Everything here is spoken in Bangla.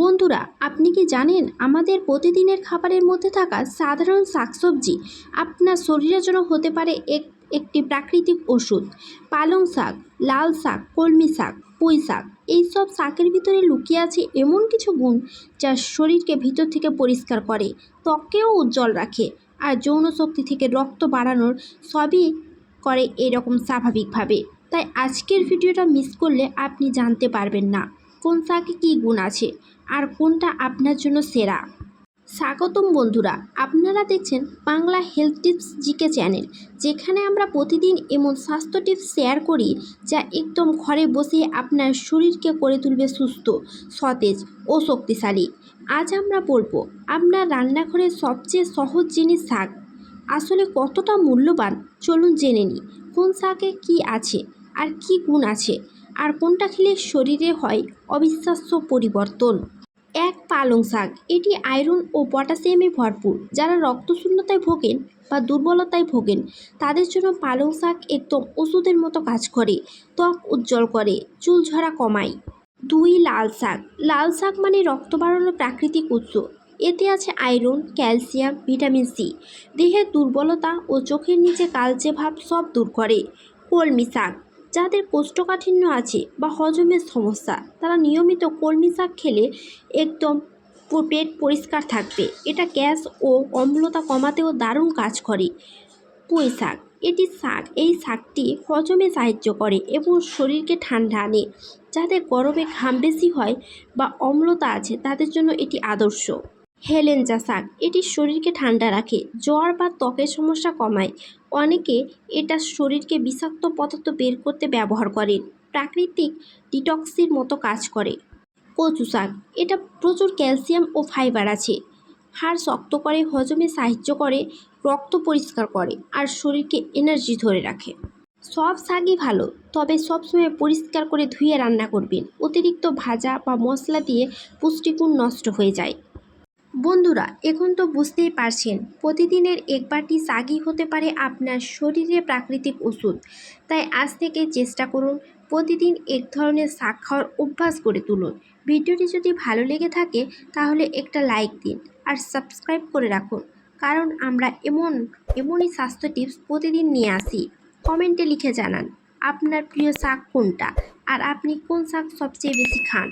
বন্ধুরা, আপনি কি জানেন আমাদের প্রতিদিনের খাবারের মধ্যে থাকা সাধারণ শাকসবজি আপনার শরীরের জন্য হতে পারে এক, একটি প্রাকৃতিক ওষুধ? পালং শাক, লাল শাক, কলমি শাক, পুঁই শাক, এইসব শাকের ভিতরে লুকিয়ে আছে এমন কিছু গুণ যা শরীরকে ভিতর থেকে পরিষ্কার করে, ত্বককেও উজ্জ্বল রাখে আর যৌন শক্তি থেকে রক্ত বাড়ানোর সবই করে এরকম স্বাভাবিকভাবে। তাই আজকের ভিডিওটা মিস করলে আপনি জানতে পারবেন না। কোন শাকে কী গুণ আছে? আর কোনটা আপনার জন্য সেরা? স্বাগতম বন্ধুরা, আপনারা দেখছেন Bangla health tips GK channel, যেখানে আমরা প্রতিদিন এমন স্বাস্থ্য টিপস শেয়ার করি যা একদম ঘরে বসে আপনার শরীরকে করে তুলবে সুস্থ, সতেজ ও শক্তিশালী। আজ আমরা বলব, আপনার রান্নাঘরের সবচেয়ে সহজ জিনিস শাক। আসলে কতটা মূল্যবান? চলুন জেনে নিই, কোন শাকে কী আছে আর কী গুণ আছে? আর কোনটা খেলে শরীরে হয় অবিশ্বাস্য পরিবর্তন। এক পালং শাক, এটি আয়রন ও পটাশিয়ামে ভরপুর। যারা রক্তশূন্যতায় ভোগেন বা দুর্বলতায় ভোগেন, তাদের জন্য পালং শাক একদম ওষুধের মতো কাজ করে, ত্বক উজ্জ্বল করে, চুল ঝরা কমায়। দুই লাল শাক লাল শাক মানে রক্ত বাড়ানোর প্রাকৃতিক উৎস। এতে আছে আয়রন, ক্যালসিয়াম, ভিটামিন সি। দেহের দুর্বলতা ও চোখের নিচে কালচে ভাব সব দূর করে। কলমি শাক যাদের কোষ্ঠকাঠিন্য আছে বা হজমের সমস্যা, তারা নিয়মিত কলমি শাক খেলে একদম পেট পরিষ্কার থাকবে। এটা গ্যাস ও অম্লতা কমাতেও দারুণ কাজ করে পুঁই শাক। এটি শাক, এই শাকটি হজমে সাহায্য করে এবং শরীরকে ঠান্ডা আনে। যাদের গরমে ঘাম বেশি হয় বা অম্লতা আছে, তাদের জন্য এটি আদর্শ। হেলেঞ্চা শাক এটি শরীরকে ঠান্ডা রাখে, জ্বর বা ত্বকের সমস্যা কমায়। অনেকে এটা শরীরকে বিষাক্ত পদার্থ বের করতে ব্যবহার করেন, প্রাকৃতিক ডিটক্সির মতো কাজ করে। কচু শাক, এটা প্রচুর ক্যালসিয়াম ও ফাইবার আছে। হাড় শক্ত করে, হজমে সাহায্য করে, রক্ত পরিষ্কার করে আর শরীরকে এনার্জি ধরে রাখে। সব শাকই ভালো, তবে সবসময় পরিষ্কার করে ধুয়ে রান্না করবেন। অতিরিক্ত ভাজা বা মশলা দিয়ে পুষ্টিগুণ নষ্ট হয়ে যায়। বন্ধুরা, এখন তো বুঝতেই পারছেন, প্রতিদিনের এক বাটি শাকই হতে পারে আপনার শরীরে প্রাকৃতিক ওষুধ। তাই আজ থেকে চেষ্টা করুন প্রতিদিন এক ধরনের শাক খাওয়ার অভ্যাস করে তুলুন। ভিডিওটি যদি ভালো লেগে থাকে, তাহলে একটা লাইক দিন আর সাবস্ক্রাইব করে রাখুন, কারণ আমরা এমন, এমনই স্বাস্থ্য টিপস প্রতিদিন নিয়ে আসি। কমেন্টে লিখে জানান, আপনার প্রিয় শাক কোনটা? আর আপনি কোন শাক সবচেয়ে বেশি খান?